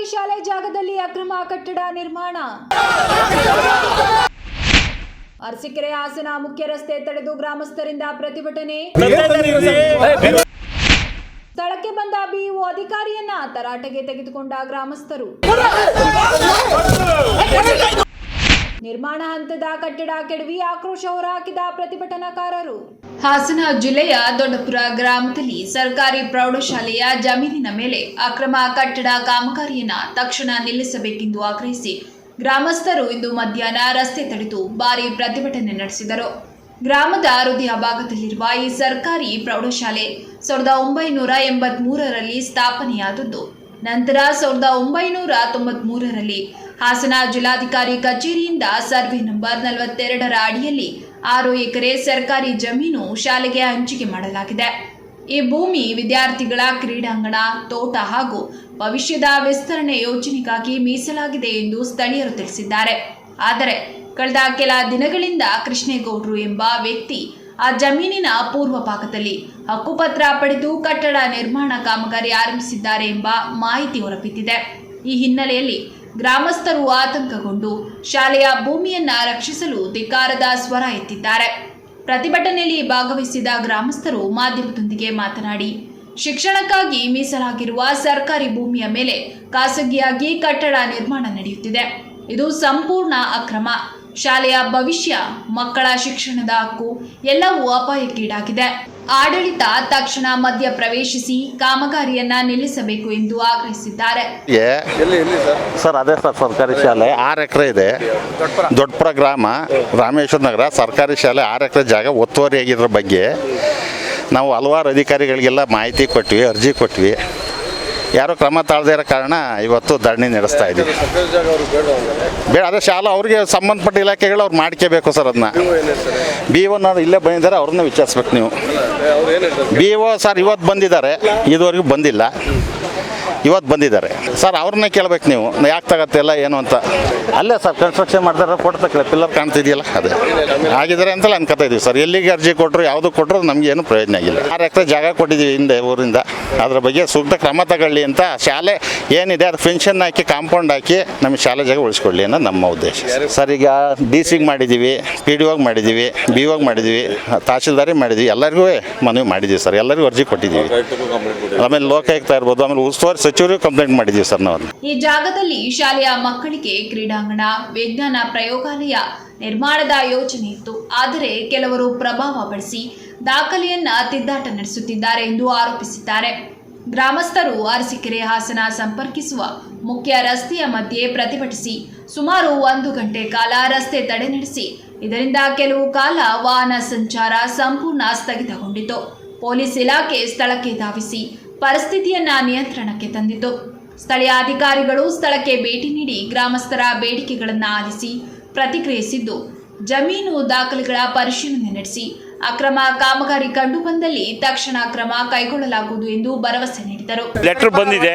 ಸರ್ಕಾರಿ ಶಾಲೆ ಜಾಗದಲ್ಲಿ ಅಕ್ರಮ ಕಟ್ಟಡ ನಿರ್ಮಾಣ. ಅರಸಿಕೆರೆ ಹಾಸನ ಮುಖ್ಯ ರಸ್ತೆ ತಡೆದು ಗ್ರಾಮಸ್ಥರಿಂದ ಪ್ರತಿಭಟನೆ. ಸ್ಥಳಕ್ಕೆ ಬಂದ ಬಿಇಒ ಅಧಿಕಾರಿಯನ್ನ ತರಾಟೆಗೆ ತೆಗೆದುಕೊಂಡ ಗ್ರಾಮಸ್ಥರು. ನಿರ್ಮಾಣ ಹಂತದ ಕಟ್ಟಡ ಕೆಡವಿ ಆಕ್ರೋಶ ಹೊರಹಾಕಿದ ಪ್ರತಿಭಟನಾಕಾರರು. ಹಾಸನ ಜಿಲ್ಲೆಯ ದೊಡ್ಡಪುರ ಗ್ರಾಮದಲ್ಲಿ ಸರ್ಕಾರಿ ಪ್ರೌಢಶಾಲೆಯ ಜಮೀನಿನ ಮೇಲೆ ಅಕ್ರಮ ಕಟ್ಟಡ ಕಾಮಗಾರಿಯನ್ನ ತಕ್ಷಣ ನಿಲ್ಲಿಸಬೇಕೆಂದು ಆಗ್ರಹಿಸಿ ಗ್ರಾಮಸ್ಥರು ಇಂದು ಮಧ್ಯಾಹ್ನ ರಸ್ತೆ ತಡೆದು ಭಾರಿ ಪ್ರತಿಭಟನೆ ನಡೆಸಿದರು. ಗ್ರಾಮದ ಹೃದಯ ಭಾಗದಲ್ಲಿರುವ ಈ ಸರ್ಕಾರಿ ಪ್ರೌಢಶಾಲೆ ಸಾವಿರದ ಒಂಬೈನೂರ ಎಂಬತ್ಮೂರರಲ್ಲಿ ಸ್ಥಾಪನೆಯಾದದ್ದು. ನಂತರ ಸಾವಿರದ ಒಂಬೈನೂರ ತೊಂಬತ್ ಮೂರರಲ್ಲಿ ಹಾಸನ ಜಿಲ್ಲಾಧಿಕಾರಿ ಕಚೇರಿಯಿಂದ ಸರ್ವೆ ನಂಬರ್ ನಲವತ್ತೆರಡರ ಅಡಿಯಲ್ಲಿ ಆರು ಎಕರೆ ಸರ್ಕಾರಿ ಜಮೀನು ಶಾಲೆಗೆ ಹಂಚಿಕೆ ಮಾಡಲಾಗಿದೆ. ಈ ಭೂಮಿ ವಿದ್ಯಾರ್ಥಿಗಳ ಕ್ರೀಡಾಂಗಣ, ತೋಟ ಹಾಗೂ ಭವಿಷ್ಯದ ವಿಸ್ತರಣೆ ಯೋಜನೆಗಾಗಿ ಮೀಸಲಾಗಿದೆ ಎಂದು ಸ್ಥಳೀಯರು ತಿಳಿಸಿದ್ದಾರೆ. ಆದರೆ ಕಳೆದ ಕೆಲ ದಿನಗಳಿಂದ ಕೃಷ್ಣೇಗೌಡರು ಎಂಬ ವ್ಯಕ್ತಿ ಆ ಜಮೀನಿನ ಪೂರ್ವ ಭಾಗದಲ್ಲಿ ಹಕ್ಕುಪತ್ರ ಪಡೆದು ಕಟ್ಟಡ ನಿರ್ಮಾಣ ಕಾಮಗಾರಿ ಆರಂಭಿಸಿದ್ದಾರೆ ಎಂಬ ಮಾಹಿತಿ ಹೊರಬಿದ್ದಿದೆ. ಈ ಹಿನ್ನೆಲೆಯಲ್ಲಿ ಗ್ರಾಮಸ್ಥರು ಆತಂಕಗೊಂಡು ಶಾಲೆಯ ಭೂಮಿಯನ್ನ ರಕ್ಷಿಸಲು ಧಿಕ್ಕಾರದ ಸ್ವರ ಎತ್ತಿದ್ದಾರೆ. ಪ್ರತಿಭಟನೆಯಲ್ಲಿ ಭಾಗವಹಿಸಿದ ಗ್ರಾಮಸ್ಥರು ಮಾಧ್ಯಮದೊಂದಿಗೆ ಮಾತನಾಡಿ, ಶಿಕ್ಷಣಕ್ಕಾಗಿ ಮೀಸಲಾಗಿರುವ ಸರ್ಕಾರಿ ಭೂಮಿಯ ಮೇಲೆ ಖಾಸಗಿಯಾಗಿ ಕಟ್ಟಡ ನಿರ್ಮಾಣ ನಡೆಯುತ್ತಿದೆ. ಇದು ಸಂಪೂರ್ಣ ಅಕ್ರಮ. ಶಾಲೆಯ ಭವಿಷ್ಯ ಮಕ್ಕಳ ಶಿಕ್ಷಣದ ಹಕ್ಕು ಎಲ್ಲವೂ ಅಪಾಯಕ್ಕೀಡಾಗಿದೆ. ಆಡಳಿತ ತಕ್ಷಣ ಮಧ್ಯ ಪ್ರವೇಶಿಸಿ ಕಾಮಗಾರಿಯನ್ನ ನಿಲ್ಲಿಸಬೇಕು ಎಂದು ಆಗ್ರಹಿಸಿದ್ದಾರೆ. ಸರ್? ಅದೇ ಸರ್ ಸರ್ಕಾರಿ ಶಾಲೆ ಆರು ಎಕರೆ ಇದೆ. ದೊಡ್ಡಪುರ. ಗ್ರಾಮ ರಾಮೇಶ್ವರ ನಗರ ಸರ್ಕಾರಿ ಶಾಲೆ ಆರು ಎಕರೆ ಜಾಗ ಒತ್ತುವರಿ ಆಗಿದ್ರ ಬಗ್ಗೆ ನಾವು ಹಲವಾರು ಅಧಿಕಾರಿಗಳಿಗೆಲ್ಲ ಮಾಹಿತಿ ಕೊಟ್ವಿ ಅರ್ಜಿ ಕೊಟ್ವಿ. ಯಾರೋ ಕ್ರಮ ತಾಳದೇ ಇರೋ ಕಾರಣ ಇವತ್ತು ಧರಣಿ ನಡೆಸ್ತಾ ಇದ್ದೀವಿ. ಬೇಡ ಅದೇ ಶಾಲಾ ಅವ್ರಿಗೆ ಸಂಬಂಧಪಟ್ಟ ಇಲಾಖೆಗಳು ಅವ್ರು ಮಾಡ್ಕೋಬೇಕು ಸರ್ ಅದನ್ನ. ಬಿ ಒನ್ ಇಲ್ಲೇ ಬಂದಿದ್ದಾರೆ ಅವ್ರನ್ನ ವಿಚಾರಿಸ್ಬೇಕು ನೀವು. ಬಿ ಒ ಸರ್ ಇವತ್ತು ಬಂದಿದ್ದಾರೆ ಇದುವರೆಗೂ ಬಂದಿಲ್ಲ. ಇವತ್ತು ಬಂದಿದ್ದಾರೆ. ಸರ್ ಅವ್ರನ್ನೇ ಕೇಳಬೇಕು ನೀವು. ಯಾಕೆ ತಗತ್ತಿಲ್ಲ ಏನು ಅಂತ? ಅಲ್ಲೇ ಸರ್ ಕನ್ಸ್ಟ್ರಕ್ಷನ್ ಮಾಡ್ತಾರೆ ಫೋಟೋ ತಕ್ಕಲೆ ಪಿಲ್ಲರ್ ಕಾಣ್ತಿದೆಯಲ್ಲ ಅದೇ. ಆಗಿದ್ದಾರೆ ಅಂತಲೇ ಅನ್ಕೋತಾ ಇದೀವಿ ಸರ್. ಎಲ್ಲಿಗೆ ಅರ್ಜಿ ಕೊಟ್ಟರು ಯಾವುದು ಕೊಟ್ಟರು ನಮ್ಗೆ ಏನು ಪ್ರಯೋಜನ ಆಗಿಲ್ಲ. ಆರು ಎಕರೆ ಜಾಗ ಕೊಟ್ಟಿದ್ದೀವಿ ಹಿಂದೆ ಊರಿಂದ. ಅದ್ರ ಬಗ್ಗೆ ಸೂಕ್ತ ಕ್ರಮ ತಗೊಳ್ಳಿ ಅಂತ ಶಾಲೆ ಏನಿದೆ ಅದು ಫೆನ್ಷನ್ ಹಾಕಿ ಕಾಂಪೌಂಡ್ ಹಾಕಿ ನಮ್ಮ ಶಾಲೆ ಜಾಗ ಉಳಿಸ್ಕೊಳ್ಳಿ ಅನ್ನೋದು ನಮ್ಮ ಉದ್ದೇಶ. ಸರ್ ಈಗ ಡಿ ಸಿಗೆ ಮಾಡಿದ್ದೀವಿ ಪಿ ಡಿ ಒಗೆ ಮಾಡಿದ್ದೀವಿ ಬಿ ಒಗೆ ಮಾಡಿದ್ದೀವಿ ತಹಶೀಲ್ದಾರಿ ಮಾಡಿದ್ವಿ ಎಲ್ಲರಿಗೂ ಮನವಿ ಮಾಡಿದ್ದೀವಿ ಸರ್. ಎಲ್ಲರಿಗೂ ಅರ್ಜಿ ಕೊಟ್ಟಿದ್ದೀವಿ. ಆಮೇಲೆ ಲೋಕಾಯುಕ್ತ ಇರ್ಬೋದು ಆಮೇಲೆ ಉಸ್ತುವಾರಿ ಸಚಿವರಿಗೂ ಕಂಪ್ಲೇಂಟ್ ಮಾಡಿದೀವಿ ಸರ್ ನಾವು ಈ ಜಾಗದಲ್ಲಿ ಶಾಲೆಯ ಮಕ್ಕಳಿಗೆ ಕ್ರೀಡಾಂಗಣ, ವಿಜ್ಞಾನ ಪ್ರಯೋಗಾಲಯ ನಿರ್ಮಾಣದ ಯೋಜನೆ ಇತ್ತು. ಆದರೆ ಕೆಲವರು ಪ್ರಭಾವ ಬಳಸಿ ದಾಖಲೆಯನ್ನ ತಿದ್ದಾಟ ನಡೆಸುತ್ತಿದ್ದಾರೆ ಎಂದು ಆರೋಪಿಸಿದ್ದಾರೆ. ಗ್ರಾಮಸ್ಥರು ಅರಸಿಕೆರೆ ಹಾಸನ ಸಂಪರ್ಕಿಸುವ ಮುಖ್ಯ ರಸ್ತೆಯ ಮಧ್ಯೆ ಪ್ರತಿಭಟಿಸಿ ಸುಮಾರು ಒಂದು ಗಂಟೆ ಕಾಲ ರಸ್ತೆ ತಡೆ ನಡೆಸಿ, ಇದರಿಂದ ಕೆಲವು ಕಾಲ ವಾಹನ ಸಂಚಾರ ಸಂಪೂರ್ಣ ಸ್ಥಗಿತಗೊಂಡಿತು. ಪೊಲೀಸ್ ಇಲಾಖೆ ಸ್ಥಳಕ್ಕೆ ಧಾವಿಸಿ ಪರಿಸ್ಥಿತಿಯನ್ನ ನಿಯಂತ್ರಣಕ್ಕೆ ತಂದಿತು. ಸ್ಥಳೀಯ ಅಧಿಕಾರಿಗಳು ಸ್ಥಳಕ್ಕೆ ಭೇಟಿ ನೀಡಿ ಗ್ರಾಮಸ್ಥರ ಬೇಡಿಕೆಗಳನ್ನು ಆಲಿಸಿ ಪ್ರತಿಕ್ರಿಯಿಸಿದ್ದು. ಜಮೀನು ದಾಖಲೆಗಳ ಪರಿಶೀಲನೆ ನಡೆಸಿ ಅಕ್ರಮ ಕಾಮಗಾರಿ ಕಂಡುಬಂದಲ್ಲಿ ತಕ್ಷಣ ಕ್ರಮ ಕೈಗೊಳ್ಳಲಾಗುವುದು ಎಂದು ಭರವಸೆ ನೀಡಿದರು. ಲೆಟರ್ ಬಂದಿದೆ.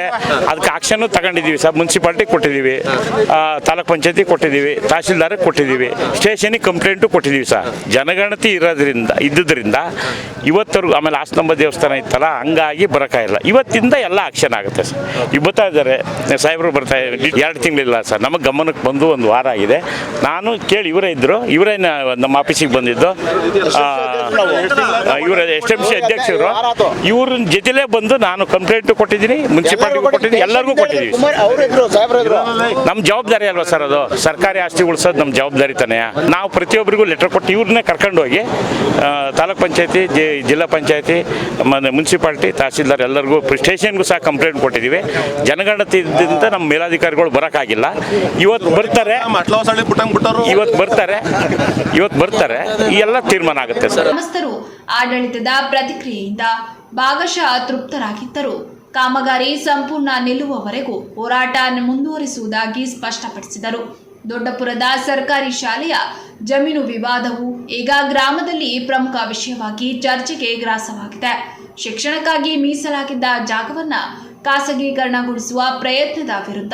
ಅದಕ್ಕೆ ಆಕ್ಷನ್ ತಗೊಂಡಿದ್ದೀವಿ ಸರ್. ಮುನ್ಸಿಪಾಲ್ಟಿ ಕೊಟ್ಟಿದ್ದೀವಿ. ತಾಲೂಕ್ ಪಂಚಾಯತಿ ಕೊಟ್ಟಿದ್ದೀವಿ. ತಹಸೀಲ್ದಾರಿಗೆ ಕೊಟ್ಟಿದ್ದೀವಿ. ಸ್ಟೇಷನಿಗೆ ಕಂಪ್ಲೇಂಟು ಕೊಟ್ಟಿದ್ದೀವಿ ಸರ್. ಜನಗಣತಿ ಇರೋದ್ರಿಂದ, ಇದ್ದುದರಿಂದ ಇವತ್ತರು ಆಮೇಲೆ ಆಸ್ತಂಬ ದೇವಸ್ಥಾನ ಇತ್ತಲ್ಲ, ಹಂಗಾಗಿ ಬರೋಕ್ಕಾಗಿಲ್ಲ ಇವತ್ತಿಂದ ಎಲ್ಲ ಆಕ್ಷನ್ ಆಗುತ್ತೆ ಸರ್. ಈಗ ಇದ್ದಾರೆ. ಸಾಹೇಬರು ಬರ್ತಾ ಎರಡು ತಿಂಗಳಿಲ್ಲ ಸರ್. ನಮ್ಮ ಗಮನಕ್ಕೆ ಬಂದು ಒಂದು ವಾರ ಆಗಿದೆ. ನಾನು ಕೇಳಿ ಇವರೇ ಇದ್ದರು ಇವರೇ ನಮ್ಮ ಆಫೀಸಿಗೆ ಬಂದಿದ್ದು. ಇವರ ಎಸ್ ಎಂ ಸಿ ಅಧ್ಯಕ್ಷರು. ಇವ್ರ ಜೊತೆಲೇ ಬಂದು ನಾನು ಕಂಪ್ಲೇಂಟ್ ಕೊಟ್ಟಿದ್ದೀನಿ ಮುನ್ಸಿಪಾಲ್ಟಿಗೂ ಕೊಟ್ಟಿದ್ದೀನಿ ಎಲ್ಲರಿಗೂ ಕೊಟ್ಟಿದ್ದೀವಿ. ನಮ್ಮ ಜವಾಬ್ದಾರಿ ಅಲ್ವಾ ಸರ್ ಅದು? ಸರ್ಕಾರಿ ಆಸ್ತಿ ಉಳಿಸೋದು ನಮ್ಮ ಜವಾಬ್ದಾರಿ ತಾನೇ? ನಾವು ಪ್ರತಿಯೊಬ್ಬರಿಗೂ ಲೆಟರ್ ಕೊಟ್ಟು ಇವ್ರನ್ನೇ ಕರ್ಕೊಂಡು ಹೋಗಿ ಆ, ತಾಲೂಕ್ ಪಂಚಾಯತಿ ಜಿ- ಜಿಲ್ಲಾ ಪಂಚಾಯತಿ ಮತ್ತು ಮುನ್ಸಿಪಾಲ್ಟಿ ತಹಸೀಲ್ದಾರ್ ಎಲ್ಲರಿಗೂ ಸ್ಟೇಷನ್ಗೂ ಸಹ ಕಂಪ್ಲೇಂಟ್ ಕೊಟ್ಟಿದ್ದೀವಿ. ಜನಗಣತಿ ಇದ್ದಿಂದ ನಮ್ಮ ಮೇಲಾಧಿಕಾರಿಗಳು ಬರೋಕ್ಕಾಗಿಲ್ಲ. ಇವತ್ತು ಬರ್ತಾರೆ. ಇವತ್ತು ಬರ್ತಾರೆ. ಇವತ್ತು ಬರ್ತಾರೆ. ಈ ಎಲ್ಲ ತೀರ್ಮಾನ ಆಗುತ್ತೆ ಸರ್. ಗ್ರಾಮಸ್ಥರು, ಆಡಳಿತದ ಪ್ರತಿಕ್ರಿಯೆಯಿಂದ ಭಾಗಶಃ ತೃಪ್ತರಾಗಿದ್ದರು. ಕಾಮಗಾರಿ ಸಂಪೂರ್ಣ ನಿಲ್ಲುವವರೆಗೂ ಹೋರಾಟ ಮುಂದುವರಿಸುವುದಾಗಿ ಸ್ಪಷ್ಟಪಡಿಸಿದರು. ದೊಡ್ಡಪುರದ ಸರ್ಕಾರಿ ಶಾಲೆಯ ಜಮೀನು ವಿವಾದವು ಈಗ ಗ್ರಾಮದಲ್ಲಿ ಪ್ರಮುಖ ವಿಷಯವಾಗಿ ಚರ್ಚೆಗೆ ಗ್ರಾಸವಾಗಿದೆ. ಶಿಕ್ಷಣಕ್ಕಾಗಿ ಮೀಸಲಾಗಿದ್ದ ಜಾಗವನ್ನ ಖಾಸಗೀಕರಣಗೊಳಿಸುವ ಪ್ರಯತ್ನದ ವಿರುದ್ಧ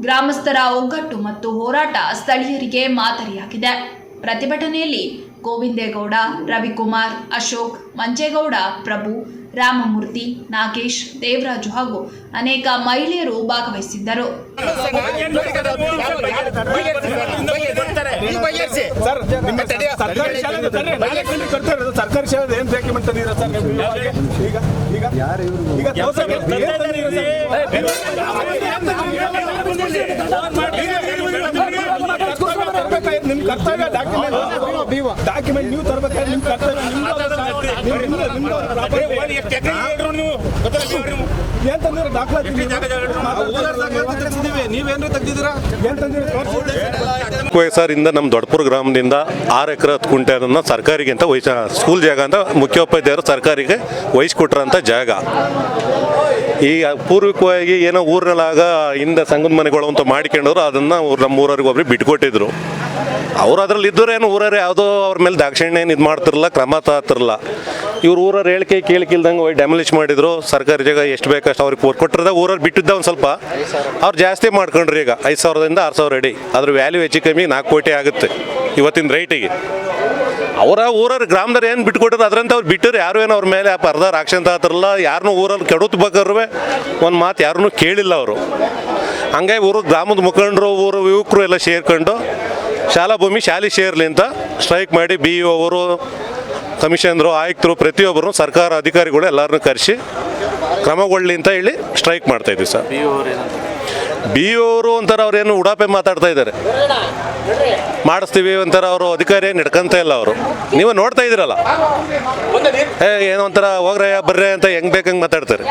ಗ್ರಾಮಸ್ಥರ ಒಗ್ಗಟ್ಟು ಮತ್ತು ಹೋರಾಟ ಸ್ಥಳೀಯರಿಗೆ ಮಾದರಿಯಾಗಿದೆ. ಪ್ರತಿಭಟನೆಯಲ್ಲಿ ಗೋವಿಂದೇಗೌಡ, ರವಿಕುಮಾರ್, ಅಶೋಕ್, ಮಂಜೇಗೌಡ, ಪ್ರಭು, ರಾಮಮೂರ್ತಿ, ನಾಗೇಶ್, ದೇವರಾಜು ಹಾಗೂ ಅನೇಕ ಮಹಿಳೆಯರು ಭಾಗವಹಿಸಿದ್ದರು ಸರ್? ಈಗ ಈಗ? ನಿಮ್ ಕರ್ತವ್ಯ ಡಾಕ್ಯುಮೆಂಟ್ ಡಾಕ್ಯುಮೆಂಟ್ ನೀವು ತರಬೇಕಾದ್ರೆ ಕರ್ತವ್ಯ. ಏನ್ ತಂದಿರ ದಾಖಲಾತಿ ನೀವೇನು ತೆಗ್ದಿದ್ದೀರಾ? ಏನ್ ತಂದಿರ ತೋರ್ಸಿ ವಯಸ್ಸಾರಿಂದ ನಮ್ಮ ದೊಡ್ಡಪುರ ಗ್ರಾಮದಿಂದ ಆರು ಎಕರೆ ಹತ್ತು ಕುಂಟೆ ಅದನ್ನು ಸರ್ಕಾರಿಗೆ ಅಂತ ವಹಿಸ ಸ್ಕೂಲ್ ಜಾಗ ಅಂತ ಮುಖ್ಯೋಪಾಧ್ಯಾಯರು ಸರ್ಕಾರಿಗೆ ವಹಿಸ್ಕೊಟ್ರಂಥ ಜಾಗ. ಈ ಪೂರ್ವಿಕವಾಗಿ ಏನೋ ಊರಿನಲ್ಲಾಗ ಹಿಂದೆ ಸಂಘದ ಮನೆಗಳು ಅಂತ ಮಾಡಿಕೊಂಡವ್ರು ಅದನ್ನು ಅವ್ರು ನಮ್ಮ ಊರವ್ರಿಗೆ ಒಬ್ರಿಗೆ ಬಿಟ್ಕೊಟ್ಟಿದ್ರು. ಅವ್ರು ಅದ್ರಲ್ಲಿ ಇದ್ದರೇನು ಊರವ್ರು ಯಾವುದೋ ಅವ್ರ ಮೇಲೆ ದಾಕ್ಷಿಣ್ಯ ಏನು ಇದು ಮಾಡ್ತಿರಲ್ಲ ಕ್ರಮ ತಾತಿರಲ್ಲ ಇವ್ರು ಊರವ್ರು ಹೇಳಿಕೆ ಕೇಳಿಕಿಲ್ದಂಗೆ ಹೋಗಿ ಡ್ಯಾಮೇಜ್ ಮಾಡಿದ್ರು, ಸರ್ಕಾರಿ ಜಾಗ ಎಷ್ಟು ಬೇಕಷ್ಟು ಅವ್ರಿಗೆ ಕೊಟ್ಟಿರದ ಊರವ್ರು ಬಿಟ್ಟಿದ್ದ ಒಂದು ಸ್ವಲ್ಪ. ಅವ್ರು ಜಾಸ್ತಿ ಮಾಡ್ಕೊಂಡ್ರಿ ಈಗ, ಐದು ಸಾವಿರದಿಂದ ಆರು ಸಾವಿರ ಅಡಿ. ಅದ್ರ ವ್ಯಾಲ್ಯೂ ಹೆಚ್ಚು ಕಮ್ಮಿ ನಾಲ್ಕು ಕೋಟಿ ಆಗುತ್ತೆ ಇವತ್ತಿನ ರೇಟಿಗೆ ಅವರ ಊರವ್ರ ಗ್ರಾಮದವ್ರು ಏನು ಬಿಟ್ಕೊಟ್ಟರು ಅದರಂತೆ ಅವ್ರು ಬಿಟ್ಟರು ಯಾರು ಏನು ಅವ್ರ ಮೇಲೆ ಅರ್ಧ ರಾಕ್ಷಂತ ಆತಾರಲ್ಲ ಯಾರನ್ನೂ ಊರಲ್ಲಿ ಕೆಡುತ್ತ ಬೇಕಾದ್ರು ಒಂದು ಮಾತು ಯಾರನ್ನೂ ಕೇಳಿಲ್ಲ ಅವರು. ಹಂಗಾಗಿ ಊರು ಗ್ರಾಮದ ಮುಖಂಡರು, ಊರು ಯುವಕರು ಎಲ್ಲ ಸೇರ್ಕೊಂಡು ಶಾಲಾ ಭೂಮಿ ಶಾಲೆ ಸೇರ್ಲಿಂತ ಸ್ಟ್ರೈಕ್ ಮಾಡಿ ಬಿ ಇ ಅವರು ಕಮಿಷನರು ಆಯುಕ್ತರು ಪ್ರತಿಯೊಬ್ಬರು ಸರ್ಕಾರ ಅಧಿಕಾರಿಗಳು ಎಲ್ಲರನ್ನು ಕರೆಸಿ ಕ್ರಮಗೊಳ್ಳಿ ಅಂತ ಹೇಳಿ ಸ್ಟ್ರೈಕ್ ಮಾಡ್ತಾ ಇದ್ವಿ ಸರ್. ಬಿ ಅವರು ಅಂತಾರೆ ಅವ್ರೇನು ಉಡಾಪೆ ಮಾತಾಡ್ತಾ ಇದ್ದಾರೆ. ಮಾಡಿಸ್ತೀವಿ ಒಂಥರ ಅವರು ಅಧಿಕಾರಿ ನಡ್ಕಂತ ಇಲ್ಲ ಅವರು. ನೀವು ನೋಡ್ತಾ ಇದ್ದೀರಲ್ಲ? ಏ ಏನೋ ಒಂಥರ ಹೋಗ್ರೆ ಬರ್ರೆ ಅಂತ ಹೆಂಗ್ ಬೇಕಂಗೆ ಮಾತಾಡ್ತಾರೆ.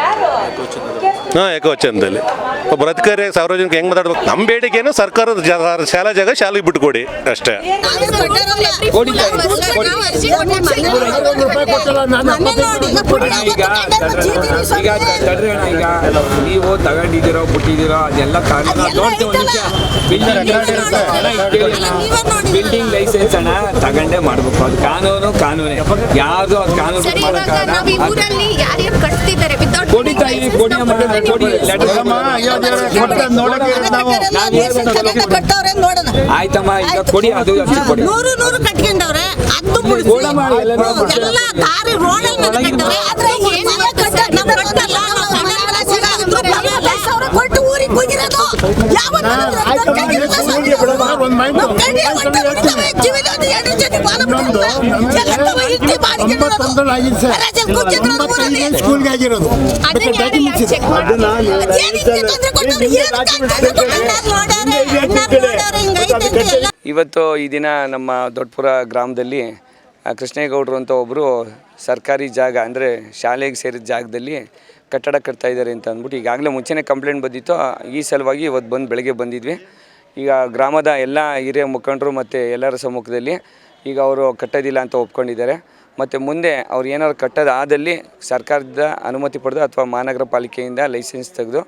ಹಾಂ ಏಕವಚನದಲ್ಲಿ. ಒಬ್ಬ ಒಬ್ಬರು ಅಧಿಕಾರಿ ಸಾರ್ವಜನಿಕ ಹೆಂಗ್ ಮಾತಾಡ್ಬೇಕು? ನಮ್ಮ ಬೇಡಿಕೆನು ಸರ್ಕಾರದ ಜಾ- ಶಾಲಾ ಜಾಗ ಶಾಲೆಗೆ ಬಿಟ್ಕೊಡಿ ಅಷ್ಟೇ. ಈಗ ಈಗ ತಡ್ರಿ ಅಣ್ಣ, ಈಗ ನೀವು ತಗೊಂಡಿದ್ದೀರೋ ಬಿಟ್ಟಿದ್ದೀರೋ ಅದೆಲ್ಲ ಕಾರಣ ಬಿಲ್ಡಿಂಗ್ ಲೈಸೆನ್ಸ್ ಅಣ್ಣ ತಗೊಂಡೇ ಮಾಡ್ಬೇಕು. ಅದು ಕಾನೂನು ಕಾನೂನೇ. ಯಾವುದು ಅದು ಕಾನೂನು ಕೊಡಿ ಅಮ್ಮ. ಲೆಟರ್ ಆಯ್ತಮ್ಮ ಈಗ ಕೊಡಿ ಅದು ಅಷ್ಟು ಕೊಡಿ. ನೂರು ನೂರು ಕಟ್ಕೊಂಡವ್ರೆ ಅದು ಎಲ್ಲ ದಾರಿ ರೋಡಲ್ಲಿ ಆದ್ರೆ ಏನ್ ಕಟ್ಟಲ್ಲ ಕೊಟ್ಟು ಊರಿಗೆ ಹೋಗಿರೋದು ಯಾವತ್ತೂ ಸ್ಕೂಲ್ಗೆ ಆಗಿರೋದು. ಇವತ್ತು ಈ ದಿನ ನಮ್ಮ ದೊಡ್ಡಪುರ ಗ್ರಾಮದಲ್ಲಿ ಕೃಷ್ಣೇಗೌಡರು ಅಂತ ಒಬ್ಬರು ಸರ್ಕಾರಿ ಜಾಗ ಅಂದರೆ ಶಾಲೆಗೆ ಸೇರಿದ ಜಾಗದಲ್ಲಿ ಕಟ್ಟಡ ಕಟ್ತಾ ಇದ್ದಾರೆ ಅಂತ ಅಂದ್ಬಿಟ್ಟು ಈಗಾಗಲೇ ಮುಂಚೆನೇ ಕಂಪ್ಲೇಂಟ್ ಬಂದಿತ್ತು. ಈ ಸಲುವಾಗಿ ಇವತ್ತು ಬಂದು ಬೆಳಗ್ಗೆ ಬಂದಿದ್ವಿ. ಈಗ ಗ್ರಾಮದ ಎಲ್ಲ ಹಿರಿಯ ಮುಖಂಡರು ಮತ್ತು ಎಲ್ಲರ ಸಮ್ಮುಖದಲ್ಲಿ ಈಗ ಅವರು ಕಟ್ಟೋದಿಲ್ಲ ಅಂತ ಒಪ್ಕೊಂಡಿದ್ದಾರೆ. ಮತ್ತು ಮುಂದೆ ಅವ್ರು ಏನಾದ್ರು ಕಟ್ಟೋದಾದಲ್ಲಿ ಸರ್ಕಾರದ ಅನುಮತಿ ಪಡೆದು ಅಥವಾ ಮಹಾನಗರ ಪಾಲಿಕೆಯಿಂದ ಲೈಸೆನ್ಸ್ ತೆಗೆದು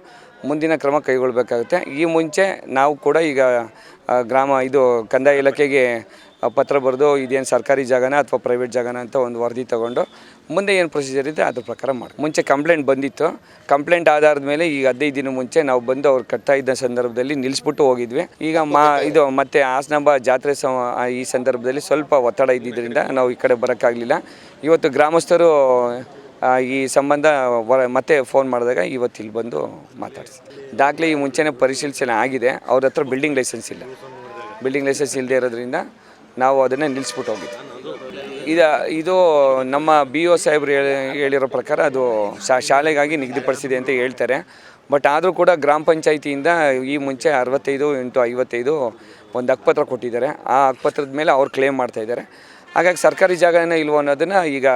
ಮುಂದಿನ ಕ್ರಮ ಕೈಗೊಳ್ಳಬೇಕಾಗುತ್ತೆ ಈ ಮುಂಚೆ ನಾವು ಕೂಡ ಈಗ ಗ್ರಾಮ ಇದು ಕಂದಾಯ ಇಲಾಖೆಗೆ ಪತ್ರ ಬರೆದು ಇದೇನು ಸರ್ಕಾರಿ ಜಾಗನ ಅಥವಾ ಪ್ರೈವೇಟ್ ಜಾಗನ ಅಂತ ಒಂದು ವರದಿ ತಗೊಂಡು ಮುಂದೆ ಏನು ಪ್ರೊಸೀಜರ್ ಇದೆ ಅದ್ರ ಪ್ರಕಾರ ಮಾಡಿ. ಮುಂಚೆ ಕಂಪ್ಲೇಂಟ್ ಬಂದಿತ್ತು. ಕಂಪ್ಲೇಂಟ್ ಆಧಾರದ ಮೇಲೆ ಈಗ ಹದಿನೈದು ದಿನ ಮುಂಚೆ ನಾವು ಬಂದು ಅವ್ರು ಕಟ್ತಾ ಇದ್ದ ಸಂದರ್ಭದಲ್ಲಿ ನಿಲ್ಲಿಸ್ಬಿಟ್ಟು ಹೋಗಿದ್ವಿ. ಈಗ ಮಾ ಇದು ಮತ್ತೆ ಹಾಸನಾಂಬ ಜಾತ್ರೆ ಈ ಸಂದರ್ಭದಲ್ಲಿ ಸ್ವಲ್ಪ ಒತ್ತಡ ಇದ್ದಿದ್ದರಿಂದ ನಾವು ಈ ಕಡೆ ಬರೋಕ್ಕಾಗಲಿಲ್ಲ. ಇವತ್ತು ಗ್ರಾಮಸ್ಥರು ಈ ಸಂಬಂಧ ಮತ್ತೆ ಫೋನ್ ಮಾಡಿದಾಗ ಇವತ್ತು ಇಲ್ಲಿ ಬಂದು ಮಾತಾಡಿಸಿ. ದಾಖಲೆ ಈ ಮುಂಚೆನೇ ಪರಿಶೀಲಿಸಲು ಆಗಿದೆ. ಅವ್ರ ಹತ್ರ ಬಿಲ್ಡಿಂಗ್ ಲೈಸೆನ್ಸ್ ಇಲ್ಲ. ಬಿಲ್ಡಿಂಗ್ ಲೈಸೆನ್ಸ್ ಇಲ್ಲದೆ ಇರೋದ್ರಿಂದ ನಾವು ಅದನ್ನು ನಿಲ್ಲಿಸ್ಬಿಟ್ಟು ಹೋಗಿದ್ವಿ ಇದು ಇದು ನಮ್ಮ ಬಿ ಒ ಸಾಹೇಬ್ರು ಹೇಳಿ, ಹೇಳಿರೋ ಪ್ರಕಾರ ಅದು ಶಾಲೆಗಾಗಿ ನಿಗದಿಪಡಿಸಿದೆ ಅಂತ ಹೇಳ್ತಾರೆ. ಬಟ್ ಆದರೂ ಕೂಡ ಗ್ರಾಮ ಪಂಚಾಯಿತಿಯಿಂದ ಈ ಮುಂಚೆ ಅರವತ್ತೈದು ಇಂಟು ಐವತ್ತೈದು ಒಂದು ಹಕ್ಕುಪತ್ರ ಕೊಟ್ಟಿದ್ದಾರೆ. ಆ ಹಕ್ಕುಪತ್ರದ ಮೇಲೆ ಅವ್ರು ಕ್ಲೇಮ್ ಮಾಡ್ತಾ ಇದ್ದಾರೆ. ಹಾಗಾಗಿ ಸರ್ಕಾರಿ ಜಾಗನೇ ಇಲ್ವೋ ಅನ್ನೋದನ್ನು ಈಗ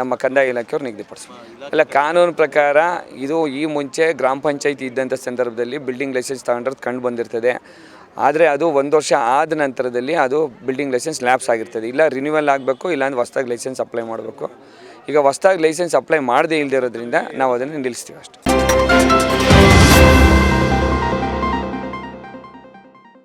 ನಮ್ಮ ಕಂದಾಯ ಇಲಾಖೆಯವ್ರು ನಿಗದಿಪಡಿಸ್ತಾರೆ ಅಲ್ಲ, ಕಾನೂನು ಪ್ರಕಾರ ಇದು ಈ ಮುಂಚೆ ಗ್ರಾಮ ಪಂಚಾಯಿತಿ ಇದ್ದಂಥ ಸಂದರ್ಭದಲ್ಲಿ ಬಿಲ್ಡಿಂಗ್ ಲೈಸೆನ್ಸ್ ತಗೊಂಡ್ರದ್ದು ಕಂಡು ಬಂದಿರ್ತದೆ. ಆದರೆ ಅದು ಒಂದು ವರ್ಷ ಆದ ನಂತರದಲ್ಲಿ ಅದು ಬಿಲ್ಡಿಂಗ್ ಲೈಸೆನ್ಸ್ ಲ್ಯಾಪ್ಸ್ ಆಗಿರ್ತದೆ. ಇಲ್ಲ ರಿನ್ಯೂವಲ್ ಆಗಬೇಕು, ಇಲ್ಲಾಂದ್ರೆ ಹೊಸ್ದಾಗಿ ಲೈಸೆನ್ಸ್ ಅಪ್ಲೈ ಮಾಡಬೇಕು. ಈಗ ಹೊಸ್ದಾಗಿ ಲೈಸೆನ್ಸ್ ಅಪ್ಲೈ ಮಾಡದೇ ಇಲ್ಲದೆ ಇರೋದ್ರಿಂದ ನಾವು ಅದನ್ನು ನಿಲ್ಲಿಸ್ತೀವಿ ಅಷ್ಟೇ.